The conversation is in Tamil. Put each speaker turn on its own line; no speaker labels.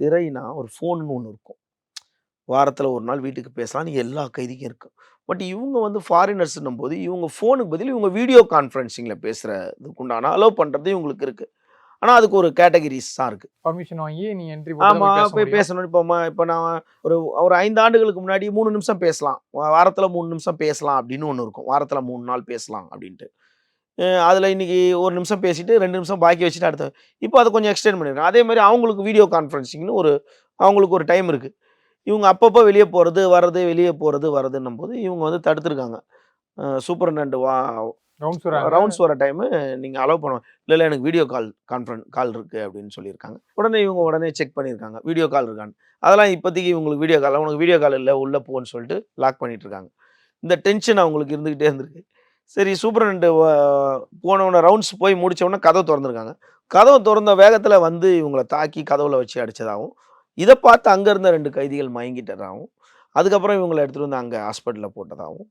சிறைனா ஒரு ஃபோன்னு ஒண்ணு இருக்கும். வாரத்துல 1 நாள் வீட்டுக்கு பேசலாம்னு எல்லா கைதிக்கும் இருக்கு. பட் இவுங்க வந்து ஃபாரினர்ஸ்ன்னும்போது, இவுங்க ஃபோனுக்கு பதில் இவுங்க வீடியோ கான்ஃபரன்சிங்ல பேசுறதுக்கு உண்டான அலோவ் பண்றது இவுங்களுக்கு இருக்கு. ஆனா அதுக்கு ஒரு கேட்டகரிஸ் தான் இருக்கு.
பர்மிஷன் வாங்கி நீங்க என்ட்ரி போட்டு
ஆமா.
தான் போய்.
பேசணும். இப்போ இப்ப நான் ஒரு ஒரு 5 ஆண்டுகளுக்கு முன்னாடி 3 நிமிஷம் பேசலாம். வாரத்துல 3 நிமிஷம் பேசலாம் அப்படின்னு ஒண்ணு இருக்கும். வாரத்துல 3 நாள் பேசலாம் அப்படின்ட்டு. அதுல இன்னைக்கு 1 நிமிஷம் பேசிட்டு 2 நிமிஷம் பாக்கி வச்சுட்டு அடுத்த இப்போ அத கொஞ்சம் எக்ஸ்டெண்ட் பண்ணியிருக்காங்க. அதே மாரி அவங்களுக்கு வீடியோ கான்ஃபரன்சிங்ன்னு ஒரு அவங்களுக்கு ஒரு டைம் இருக்கு. இவுங்க அப்பப்போ வெளிய போறது, வர்றது, வெளிய போறது, வர்றதுன்னும்போது இவுங்க வந்து தடுத்துருக்காங்க. அ சூப்பரிண்டென்ட் வா
ரவுண்ட்ஸ் வராங்க.
ரவுண்ட்ஸ் வர டைமு நீங்க அலோவ் பண்ண இல்ல, இல்ல எனக்கு வீடியோ கால் கான்ஃபரன் கால் இருக்கு அப்படின்னு சொல்லியிருக்காங்க. உடனே இவுங்க உடனே செக் பண்ணியிருக்காங்க. வீடியோ கால் இருக்கான்னு. அதெல்லாம் இப்போதைக்கு இவங்களுக்கு வீடியோ கால் உனக்கு வீடியோ கால் இல்ல, உள்ள போன்னு சொல்லிட்டு லாக் பண்ணிட்டு இருக்காங்க. இந்த டென்ஷன் அவங்களுக்கு இருந்துகிட்டே இருந்திருக்கு. சரி சூப்பரிண்டென்ட் வ போனவுடனே ரவுண்ட்ஸ் போய் முடிச்ச கதவு திறந்துருக்காங்க. கதவை திறந்த வேகத்தில் வந்து இவங்களை தாக்கி கதவுல வச்சு அடித்ததாகவும் இதை பார்த்து அங்கே இருந்த ரெண்டு கைதிகள் மயங்கிட்டதாகவும் அதுக்கப்புறம் இவங்களை எடுத்துகிட்டு வந்து அங்கே ஹாஸ்பிட்டலில் போட்டதாகவும்